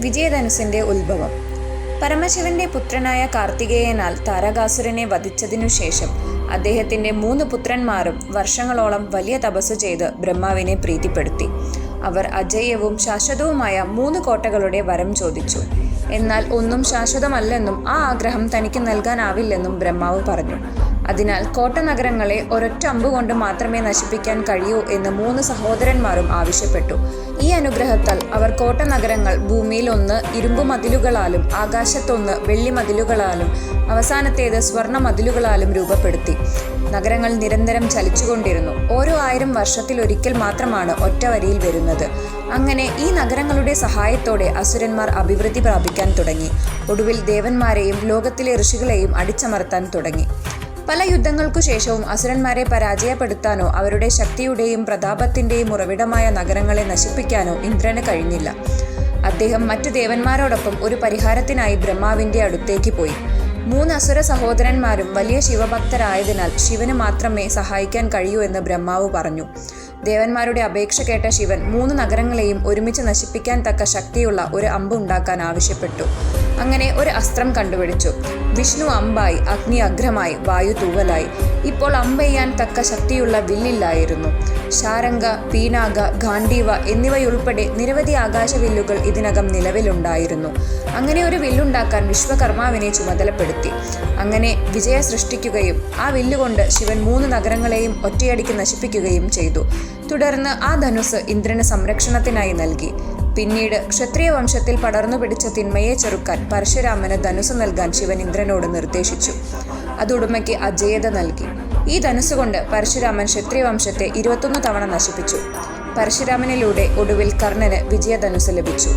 വിജയധനുസിന്റെ ഉത്ഭവം. പരമശിവന്റെ പുത്രനായ കാർത്തികേയനാൽ താരകാസുരനെ വധിച്ചതിനു ശേഷം അദ്ദേഹത്തിന്റെ മൂന്ന് പുത്രന്മാരും വർഷങ്ങളോളം വലിയ തപസ് ചെയ്ത് ബ്രഹ്മാവിനെ പ്രീതിപ്പെടുത്തി. അവർ അജയ്യവും ശാശ്വതവുമായ മൂന്ന് കോട്ടകളുടെ വരം ചോദിച്ചു. എന്നാൽ ഒന്നും ശാശ്വതമല്ലെന്നും ആ ആഗ്രഹം തനിക്ക് നൽകാനാവില്ലെന്നും ബ്രഹ്മാവ് പറഞ്ഞു. അതിനാൽ കോട്ട നഗരങ്ങളെ ഒരൊറ്റ അമ്പുകൊണ്ട് മാത്രമേ നശിപ്പിക്കാൻ കഴിയൂ എന്ന് മൂന്ന് സഹോദരന്മാരും ആവശ്യപ്പെട്ടു. ഈ അനുഗ്രഹത്താൽ അവർ കോട്ട നഗരങ്ങൾ ഭൂമിയിൽ ഒന്ന് ഇരുമ്പു മതിലുകളാലും ആകാശത്തൊന്ന് വെള്ളി മതിലുകളാലും അവസാനത്തേത് സ്വർണ മതിലുകളാലും രൂപപ്പെടുത്തി. നഗരങ്ങൾ നിരന്തരം ചലിച്ചുകൊണ്ടിരുന്നു. ഓരോ ആയിരം വർഷത്തിലൊരിക്കൽ മാത്രമാണ് ഒറ്റവരിയിൽ വരുന്നത്. അങ്ങനെ ഈ നഗരങ്ങളുടെ സഹായത്തോടെ അസുരന്മാർ അഭിവൃദ്ധി പ്രാപിക്കാൻ തുടങ്ങി. ഒടുവിൽ ദേവന്മാരെയും ലോകത്തിലെ ഋഷികളെയും അടിച്ചമർത്താൻ തുടങ്ങി. പല യുദ്ധങ്ങൾക്കു ശേഷവും അസുരന്മാരെ പരാജയപ്പെടുത്താനോ അവരുടെ ശക്തിയുടെയും പ്രതാപത്തിന്റെയും ഉറവിടമായ നഗരങ്ങളെ നശിപ്പിക്കാനോ ഇന്ദ്രന് കഴിഞ്ഞില്ല. അദ്ദേഹം മറ്റു ദേവന്മാരോടൊപ്പം ഒരു പരിഹാരത്തിനായി ബ്രഹ്മാവിന്റെ അടുത്തേക്ക് പോയി. മൂന്ന് അസുര സഹോദരന്മാരും വലിയ ശിവഭക്തരായതിനാൽ ശിവന് മാത്രമേ സഹായിക്കാൻ കഴിയൂ എന്ന് ബ്രഹ്മാവ് പറഞ്ഞു. ദേവന്മാരുടെ അപേക്ഷ കേട്ട ശിവൻ മൂന്ന് നഗരങ്ങളെയും ഒരുമിച്ച് നശിപ്പിക്കാൻ തക്ക ശക്തിയുള്ള ഒരു അമ്പ് ഉണ്ടാക്കാൻ ആവശ്യപ്പെട്ടു. അങ്ങനെ ഒരു അസ്ത്രം കണ്ടുപിടിച്ചു. വിഷ്ണു അമ്പായി അഗ്നി അഗ്രമായി വായു തൂവലായി. ഇപ്പോൾ അമ്പെയ്യാൻ തക്ക ശക്തിയുള്ള വില്ലില്ലായിരുന്നു. ശാരംഗ പീനാഗ ഗാന്ധീവ എന്നിവയുൾപ്പെടെ നിരവധി ആകാശ വില്ലുകൾ ഇതിനകം നിലവിലുണ്ടായിരുന്നു. അങ്ങനെ ഒരു വില്ലുണ്ടാക്കാൻ വിശ്വകർമാവിനെ ചുമതലപ്പെടുത്തി. അങ്ങനെ വിജയ സൃഷ്ടിക്കുകയും ആ വില്ലുകൊണ്ട് ശിവൻ മൂന്ന് നഗരങ്ങളെയും ഒറ്റയടിക്ക് നശിപ്പിക്കുകയും ചെയ്തു. തുടർന്ന് ആ ധനുസ് ഇന്ദ്രന് സംരക്ഷണത്തിനായി നൽകി. പിന്നീട് ക്ഷത്രിയ വംശത്തിൽ പടർന്നു പിടിച്ച തിന്മയെ ചെറുക്കാൻ പരശുരാമന് ധനുസ് നൽകാൻ ശിവൻ ഇന്ദ്രനോട് നിർദ്ദേശിച്ചു. അത് ഉടമയ്ക്ക് അജയത നൽകി. ഈ ധനുസ്സുകൊണ്ട് പരശുരാമൻ ക്ഷത്രിയ വംശത്തെ ഇരുപത്തൊന്ന് തവണ നശിപ്പിച്ചു. പരശുരാമനിലൂടെ ഒടുവിൽ കർണന് വിജയധനുസ് ലഭിച്ചു.